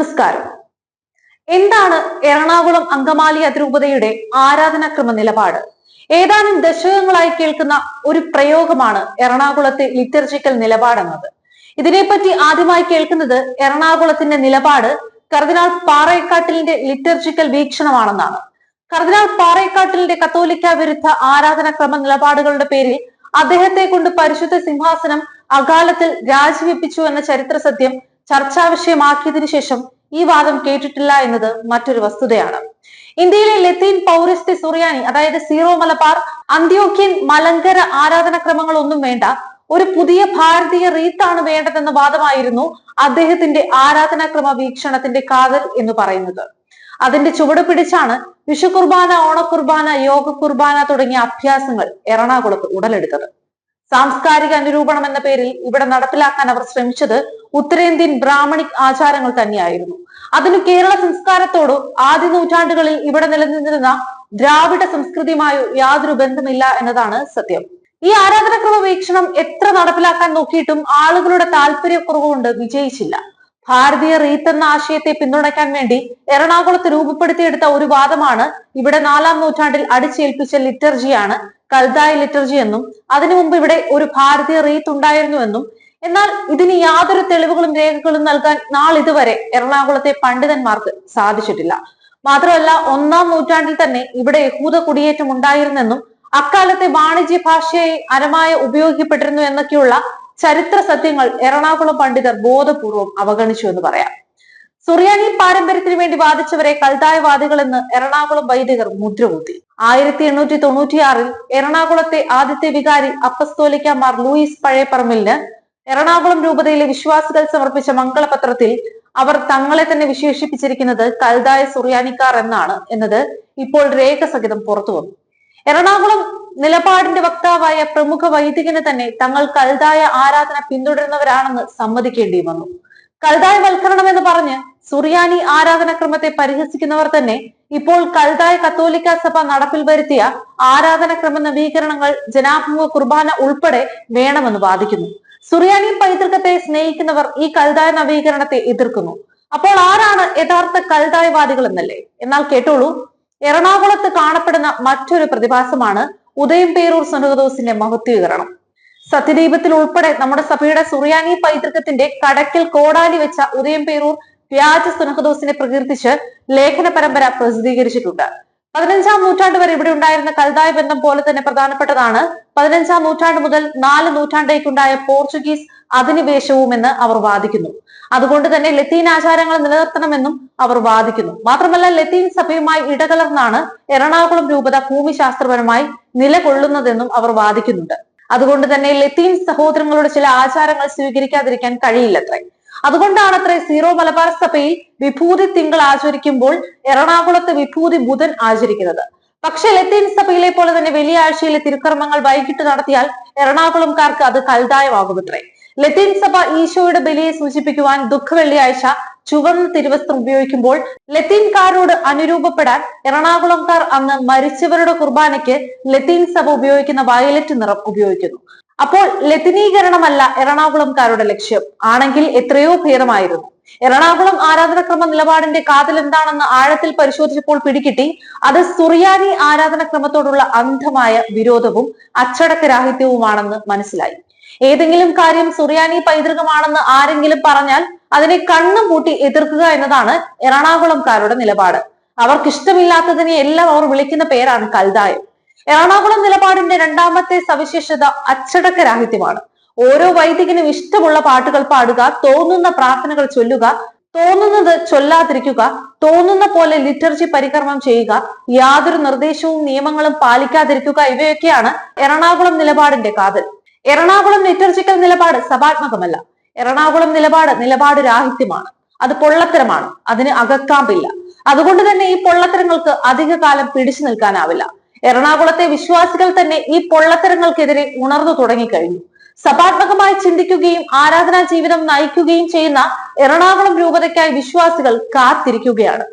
നമസ്കാരം. എന്താണ് എറണാകുളം അങ്കമാലി അതിരൂപതയുടെ ആരാധനാക്രമ നിലപാട്? ഏതാനും ദശകങ്ങളായി കേൾക്കുന്ന ഒരു പ്രയോഗമാണ് എറണാകുളത്തെ ലിറ്റർജിക്കൽ നിലപാടെന്നത്. ഇതിനെപ്പറ്റി ആദ്യമായി കേൾക്കുന്നത് എറണാകുളത്തിന്റെ നിലപാട് കർദിനാൾ പാറേക്കാട്ടിലിന്റെ ലിറ്റർജിക്കൽ വീക്ഷണമാണെന്നാണ്. കർദിനാൾ പാറേക്കാട്ടിലിന്റെ കത്തോലിക്ക വിരുദ്ധ ആരാധനാക്രമ നിലപാടുകളുടെ പേരിൽ അദ്ദേഹത്തെ കൊണ്ട് പരിശുദ്ധ സിംഹാസനം അകാലത്തിൽ രാജിവെപ്പിച്ചു എന്ന ചരിത്ര സത്യം ചർച്ചാ വിഷയമാക്കിയതിനു ശേഷം ഈ വാദം കേട്ടിട്ടില്ല എന്നത് മറ്റൊരു വസ്തുതയാണ്. ഇന്ത്യയിലെ ലത്തീൻ പൗരസ്ത്യ സുറിയാനി അതായത് സീറോ മലബാർ അന്ത്യോക്യൻ മലങ്കര ആരാധനാക്രമങ്ങളൊന്നും വേണ്ട ഒരു പുതിയ ഭാരതീയ റീത്താണ് വേണ്ടതെന്ന വാദമായിരുന്നു അദ്ദേഹത്തിന്റെ ആരാധനാക്രമ വീക്ഷണത്തിന്റെ കാതൽ എന്ന് പറയുന്നത്. അതിന്റെ ചുവട് പിടിച്ചാണ് വിഷു കുർബാന ഓണക്കുർബാന യോഗ കുർബാന തുടങ്ങിയ അഭ്യാസങ്ങൾ എറണാകുളത്ത് ഉടലെടുത്തത്. സാംസ്കാരിക അനുരൂപണം എന്ന പേരിൽ ഇവിടെ നടപ്പിലാക്കാൻ അവർ ശ്രമിച്ചത് ഉത്തരേന്ത്യൻ ബ്രാഹ്മണിക് ആചാരങ്ങൾ തന്നെയായിരുന്നു. അതിന് കേരള സംസ്കാരത്തോട് ആദ്യ നൂറ്റാണ്ടുകളിൽ ഇവിടെ നിലനിന്നിരുന്ന ദ്രാവിഡ സംസ്കൃതിയുമായോ യാതൊരു ബന്ധമില്ല എന്നതാണ് സത്യം. ഈ ആരാധനക്രമ വീക്ഷണം എത്ര നടപ്പിലാക്കാൻ നോക്കിയിട്ടും ആളുകളുടെ താല്പര്യക്കുറവ് കൊണ്ട് വിജയിച്ചില്ല. ഭാരതീയ റീത്ത് എന്ന ആശയത്തെ പിന്തുണയ്ക്കാൻ വേണ്ടി എറണാകുളത്ത് രൂപപ്പെടുത്തിയെടുത്ത ഒരു വാദമാണ് ഇവിടെ നാലാം നൂറ്റാണ്ടിൽ അടിച്ചേൽപ്പിച്ച ലിറ്റർജിയാണ് കൽതായ ലിറ്റർജി എന്നും അതിനു മുമ്പ് ഇവിടെ ഒരു ഭാരതീയ റീത്ത് ഉണ്ടായിരുന്നുവെന്നും എന്നാൽ ഇതിന് യാതൊരു തെളിവുകളും രേഖകളും നൽകാൻ നാളിതുവരെ എറണാകുളത്തെ പണ്ഡിതന്മാർക്ക് സാധിച്ചിട്ടില്ല. മാത്രമല്ല ഒന്നാം നൂറ്റാണ്ടിൽ തന്നെ ഇവിടെ യഹൂദ കുടിയേറ്റം ഉണ്ടായിരുന്നെന്നും അക്കാലത്തെ വാണിജ്യ ഭാഷയായി അരമായ ഉപയോഗിക്കപ്പെട്ടിരുന്നു എന്നൊക്കെയുള്ള ചരിത്ര സത്യങ്ങൾ എറണാകുളം പണ്ഡിതർ ബോധപൂർവം അവഗണിച്ചു എന്ന് പറയാം. സുറിയാനി പാരമ്പര്യത്തിന് വേണ്ടി വാദിച്ചവരെ കൽതായവാദികൾ എന്ന് എറണാകുളം വൈദികർ മുദ്രകുത്തി. ആയിരത്തി എണ്ണൂറ്റി തൊണ്ണൂറ്റിയാറിൽ എറണാകുളത്തെ ആദ്യത്തെ വികാരി അപ്പസ്തോലിക്ക മാർ ലൂയിസ് പഴയപ്പറമ്പിലിന് എറണാകുളം രൂപതയിലെ വിശ്വാസികൾ സമർപ്പിച്ച മംഗളപത്രത്തിൽ അവർ തങ്ങളെ തന്നെ വിശേഷിപ്പിച്ചിരിക്കുന്നത് കൽതായ സുറിയാനിക്കാർ എന്നാണ് എന്നത് ഇപ്പോൾ രേഖസഹിതം പുറത്തു വന്നു. എറണാകുളം നിലപാടിന്റെ വക്താവായ പ്രമുഖ വൈദികന് തന്നെ തങ്ങൾ കൽതായ ആരാധന പിന്തുടരുന്നവരാണെന്ന് സമ്മതിക്കേണ്ടി വന്നു. കൽതായ വൽക്കരണം എന്ന് പറഞ്ഞ് സുറിയാനി ആരാധനക്രമത്തെ പരിഹസിക്കുന്നവർ തന്നെ ഇപ്പോൾ കഴുതായ കത്തോലിക്ക സഭ നടപ്പിൽ വരുത്തിയ ആരാധനക്രമ നവീകരണങ്ങൾ ജനാഭിമുഖ കുർബാന ഉൾപ്പെടെ വേണമെന്ന് വാദിക്കുന്നു. സുറിയാനി പൈതൃകത്തെ സ്നേഹിക്കുന്നവർ ഈ കൽതായ നവീകരണത്തെ എതിർക്കുന്നു. അപ്പോൾ ആരാണ് യഥാർത്ഥ കൽതായവാദികൾ എന്നല്ലേ എന്നാൽ കേട്ടോളൂ. എറണാകുളത്ത് കാണപ്പെടുന്ന മറ്റൊരു പ്രതിഭാസമാണ് ഉദയം പേരൂർ സുനകദോസിന്റെ മഹത്വീകരണം. സത്യദീപത്തിൽ ഉൾപ്പെടെ നമ്മുടെ സഭയുടെ സുറിയാനി പൈതൃകത്തിന്റെ കടക്കിൽ കോടാലി വെച്ച ഉദയംപേരൂർ വ്യാജ സുനഹദോസിനെ പ്രകീർത്തിച്ച് ലേഖന പരമ്പര പ്രസിദ്ധീകരിച്ചിട്ടുണ്ട്. പതിനഞ്ചാം നൂറ്റാണ്ട് വരെ ഇവിടെ ഉണ്ടായിരുന്ന കൽതായ ബന്ധം പോലെ തന്നെ പ്രധാനപ്പെട്ടതാണ്. പതിനഞ്ചാം നൂറ്റാണ്ട് മുതൽ നാല് നൂറ്റാണ്ടേക്കുണ്ടായ പോർച്ചുഗീസ് അധിനിവേശവും എന്ന് അവർ വാദിക്കുന്നു. അതുകൊണ്ട് തന്നെ ലത്തീൻ ആചാരങ്ങൾ നിലനിർത്തണമെന്നും അവർ വാദിക്കുന്നു. മാത്രമല്ല ലത്തീൻ സഭയുമായി ഇടകലർന്നാണ് എറണാകുളം രൂപത ഭൂമിശാസ്ത്രപരമായി നിലകൊള്ളുന്നതെന്നും അവർ വാദിക്കുന്നുണ്ട്. അതുകൊണ്ട് തന്നെ ലത്തീൻ സഹോദരങ്ങളുടെ ചില ആചാരങ്ങൾ സ്വീകരിക്കാതിരിക്കാൻ കഴിയില്ലത്രേ. അതുകൊണ്ടാണത്രേ സീറോ മലബാർ സഭയിൽ വിഭൂതി തിങ്കൾ ആചരിക്കുമ്പോൾ എറണാകുളത്ത് വിഭൂതി ബുധൻ ആചരിക്കുന്നത്. പക്ഷെ ലത്തീൻ സഭയിലെ പോലെ തന്നെ വെള്ളിയാഴ്ചയിലെ തിരുക്കർമ്മങ്ങൾ വൈകിട്ട് നടത്തിയാൽ എറണാകുളംകാർക്ക് അത് കൽതായമാകുമത്രേ. ലത്തീൻ സഭ ഈശോയുടെ ബലിയെ സൂചിപ്പിക്കുവാൻ ദുഃഖ വെള്ളിയാഴ്ച ചുവന്ന തിരുവസ്ത്രം ഉപയോഗിക്കുമ്പോൾ ലത്തീൻകാരോട് അനുരൂപപ്പെടാൻ എറണാകുളംകാർ അന്ന് മരിച്ചവരുടെ കുർബാനയ്ക്ക് ലത്തീൻ സഭ ഉപയോഗിക്കുന്ന വയലറ്റ് നിറം ഉപയോഗിക്കുന്നു. അപ്പോൾ ലത്തിനീകരണമല്ല എറണാകുളംകാരുടെ ലക്ഷ്യം. ആണെങ്കിൽ എത്രയോ ഭേദമായിരുന്നു എറണാകുളം ആരാധനക്രമ നിലപാടിന്റെ കാതൽ എന്താണെന്ന് ആഴത്തിൽ പരിശോധിച്ചപ്പോൾ പിടികിട്ടി. അത് സുറിയാനി ആരാധനക്രമത്തോടുള്ള അന്ധമായ വിരോധവും അച്ചടക്കരാഹിത്യവുമാണെന്ന് മനസ്സിലായി. ഏതെങ്കിലും കാര്യം സുറിയാനി പൈതൃകമാണെന്ന് ആരെങ്കിലും പറഞ്ഞാൽ അതിനെ കണ്ണും പൂട്ടി എതിർക്കുക എന്നതാണ് എറണാകുളംകാരുടെ നിലപാട്. അവർക്കിഷ്ടമില്ലാത്തതിനെ എല്ലാം അവർ വിളിക്കുന്ന പേരാണ് കൽതായം. എറണാകുളം നിലപാടിന്റെ രണ്ടാമത്തെ സവിശേഷത അച്ചടക്ക രാഹിത്യമാണ് ഓരോ വൈദികനും ഇഷ്ടമുള്ള പാട്ടുകൾ പാടുക തോന്നുന്ന പ്രാർത്ഥനകൾ ചൊല്ലുക തോന്നുന്നത് ചൊല്ലാതിരിക്കുക തോന്നുന്ന പോലെ ലിറ്റർജി പരികർമ്മം ചെയ്യുക യാതൊരു നിർദ്ദേശവും നിയമങ്ങളും പാലിക്കാതിരിക്കുക ഇവയൊക്കെയാണ് എറണാകുളം നിലപാടിന്റെ കാതൽ. എറണാകുളം ലിറ്റർജിക്കൽ നിലപാട് സഭാത്മകമല്ല. എറണാകുളം നിലപാട് നിലപാട് രാഹിത്യമാണ്. അത് പൊള്ളത്തരമാണ്. അതിന് അകക്കാമ്പില്ല. അതുകൊണ്ട് തന്നെ ഈ പൊള്ളത്തരങ്ങൾക്ക് അധിക കാലം പിടിച്ചു നിൽക്കാനാവില്ല. എറണാകുളത്തെ വിശ്വാസികൾ തന്നെ ഈ പൊള്ളത്തരങ്ങൾക്കെതിരെ ഉണർന്നു തുടങ്ങിക്കഴിഞ്ഞു. സഭാത്മകമായി ചിന്തിക്കുകയും ആരാധനാ ജീവിതം നയിക്കുകയും ചെയ്യുന്ന എറണാകുളം രൂപതയ്ക്കായി വിശ്വാസികൾ കാത്തിരിക്കുകയാണ്.